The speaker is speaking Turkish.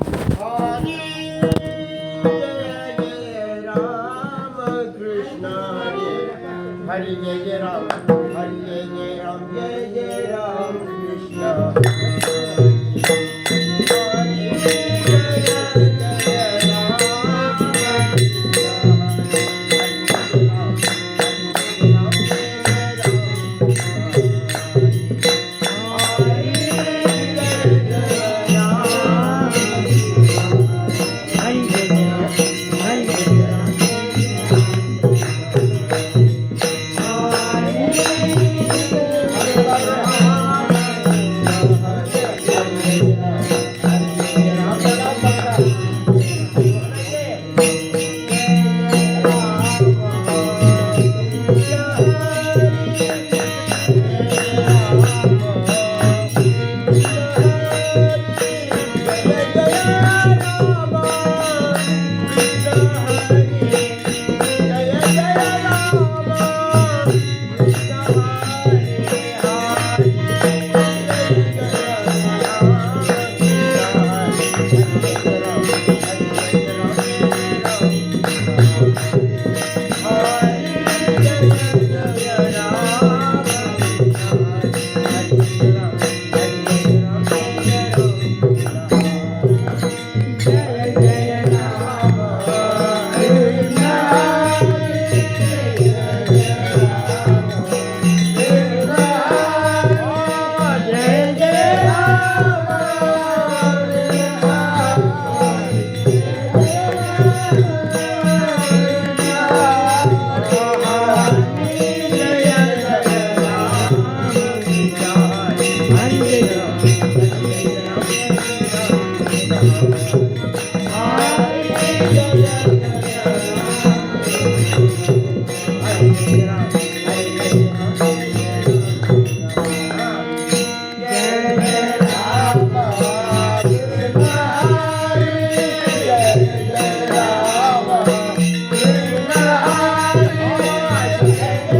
Hare Krishna Hare Hare Jai Yeah. Yeah.